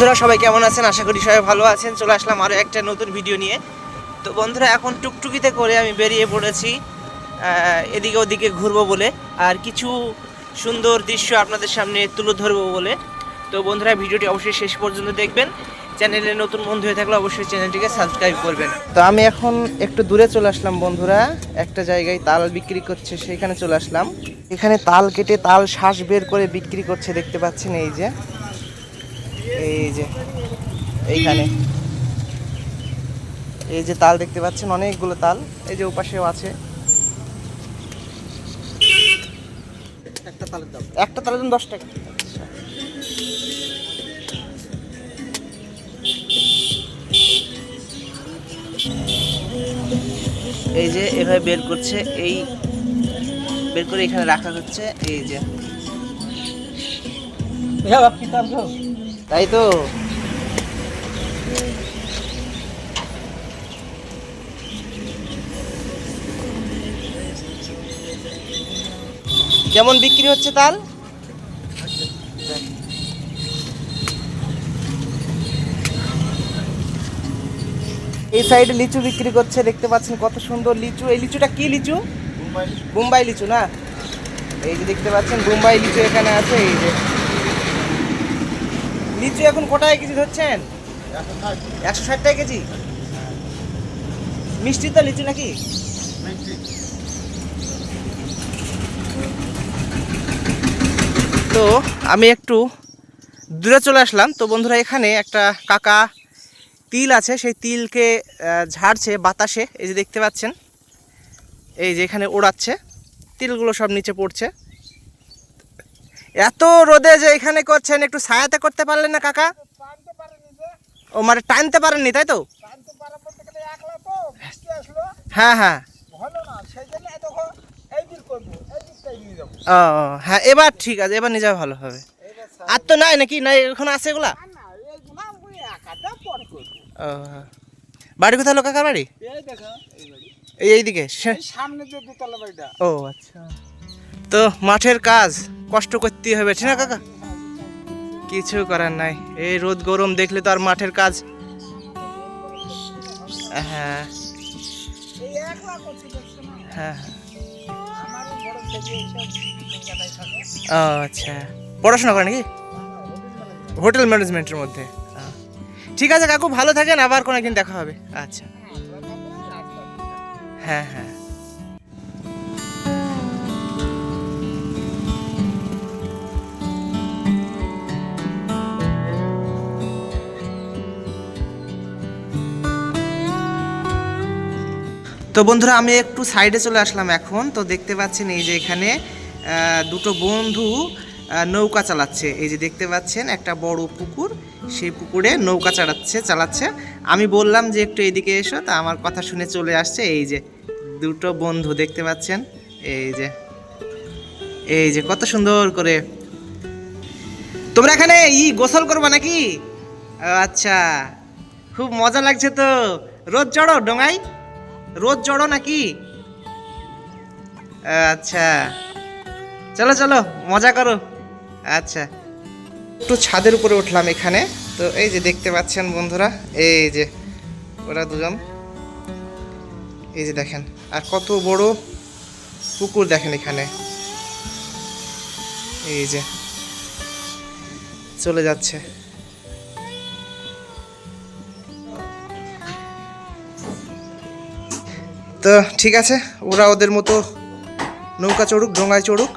বন্ধুরা, সবাই কেমন আছেন? আশা করি সবাই ভালো আছেন। চলে আসলাম আরও একটা নতুন ভিডিও নিয়ে। তো বন্ধুরা, এখন টুকটুকিতে করে আমি বেরিয়ে পড়েছি। এদিকে ওদিকে ঘুরবো বলে। আর কিছু সুন্দর দৃশ্য আপনাদের সামনে তুলে ধরবো বলে। তো বন্ধুরা, ভিডিওটি অবশ্যই শেষ পর্যন্ত দেখবেন। চ্যানেলে নতুন বন্ধু হয়ে থাকলে অবশ্যই চ্যানেলটিকে সাবস্ক্রাইব করবেন। তো আমি এখন একটু দূরে চলে আসলাম বন্ধুরা। একটা জায়গায় তাল বিক্রি করছে সেখানে চলে আসলাম। এখানে তাল কেটে তাল শ্বাস বের করে বিক্রি করছে, দেখতে পাচ্ছেন এই যে। এই যে এইখানে। এই যে তাল দেখতে পাচ্ছেন অনেকগুলো তাল। এই যে ওপাশেও আছে। একটা তালের দাম। একটা তালের দাম দশ টাকা। এই যে এভাবে বের করছে এই বের করে এখানে রাখা হচ্ছে এই যে তাই তো? কেমন বিক্রি হচ্ছে তাল? এই সাইডে লিচু বিক্রি করছে দেখতে পাচ্ছেন কত সুন্দর লিচু। এই লিচুটা কি লিচু? বোম্বাই লিচু। না? এই যে দেখতে পাচ্ছেন বোম্বাই লিচু এখানে আছে এই যে। লিচু এখন কোটায় কেজি ধরছেন? একশো ষাট টাকা কেজি? মিষ্টি তো লিচু নাকি? তো আমি একটু দূরে চলে আসলাম। তো বন্ধুরা, এখানে একটা কাকা তিল আছে। সেই তিলকে ঝাড়ছে বাতাসে। এই যে দেখতে পাচ্ছেন, এই যে এখানে ওড়াচ্ছে। তিলগুলো সব নিচে পড়ছে। এত রোদে যে এখানে করছেন একটু ছায়াতে করতে পারলেন না কাকা? ও মানে টানতে পারেননি তাই তো? হ্যাঁ হ্যাঁ। ও হ্যাঁ এবার ঠিক আছে এবার নিয়ে যাওয়া ভালো হবে। আর তো নাই নাকি? নাই এখন আছে এগুলা? ও বাড়ি কোথায় হলো কাকার বাড়ি? এই এইদিকে সামনে যে দোতলা বাড়িটা। ও আচ্ছা। তো মাঠের কাজ। কষ্ট করতেই হবে, ঠিক না, কাকা? কিছু করার নাই। এই রোদ গরম দেখলে তো আর মাঠের কাজ। হ্যাঁ হ্যাঁ। হ্যাঁ। ও আচ্ছা। পড়াশোনা করে নাকি? হোটেল ম্যানেজমেন্টের মধ্যে। ঠিক আছে, কাকু, ভালো থাকেন, আবার কোনো একদিন দেখা হবে। আচ্ছা। হ্যাঁ হ্যাঁ। তো বন্ধুরা, আমি একটু সাইডে চলে আসলাম এখন। তো দেখতে পাচ্ছেন এই যে এখানে দুটো বন্ধু নৌকা চালাচ্ছে। এই যে দেখতে পাচ্ছেন, একটা বড় পুকুর, সেই পুকুরে নৌকা চালাচ্ছে চালাচ্ছে। আমি বললাম যে একটু এদিকে এসো, তা আমার কথা শুনে চলে আসছে। এই যে দুটো বন্ধু দেখতে পাচ্ছেন, এই যে এই যে কত সুন্দর করে। তোমরা এখানে ই গোসল করবা নাকি? আচ্ছা খুব মজা লাগছে তো। রোদ চড়ো, ডোঙাই। রোজ জড়ো নাকি? আচ্ছা। চলো চলো, মজা করো। আচ্ছা। একটু ছাদের উপরে উঠলাম এখানে। তো এই যে দেখতে পাচ্ছেন বন্ধুরা, এই যে ওরা দুজন। এই যে দেখেন, আর কত বড় পুকুর দেখেন এখানে। এই যে চলে যাচ্ছে। তো ঠিক আছে, ওরা ওদের মতো নৌকা চড়ুক, ডোঙায় চড়ুক।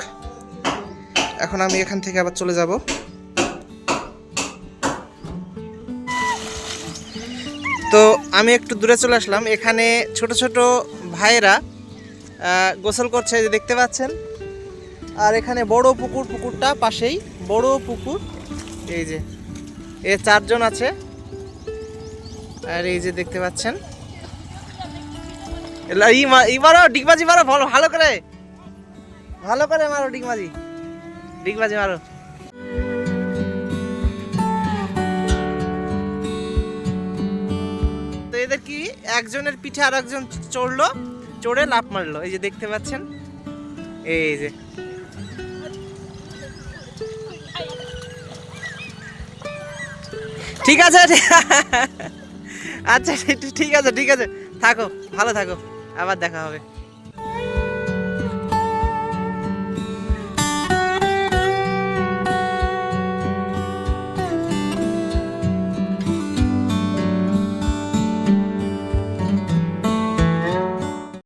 এখন আমি এখান থেকে আবার চলে যাব। তো আমি একটু দূরে চলে আসলাম। এখানে ছোট ছোট ভাইয়েরা গোসল করছে যে দেখতে পাচ্ছেন। আর এখানে বড় পুকুর, পুকুরটা পাশেই, বড় পুকুর। এই যে, এ চারজন আছে। আর এই যে দেখতে পাচ্ছেন এলা, ই মা ই মারো ডিগবাজি মারো, ভালো ভালো করে। ভালো করে মারো, ডিগবাজি। ডিগবাজি মারো। তো এদের কি, একজনের পিঠে আর একজন চড়লো, চড়ে লাফ মারলো। এই যে দেখতে পাচ্ছেন? এই যে। ঠিক আছে? আচ্ছা ঠিক আছে ঠিক আছে। থাকো, ভালো থাকো। আবার দেখা হবে।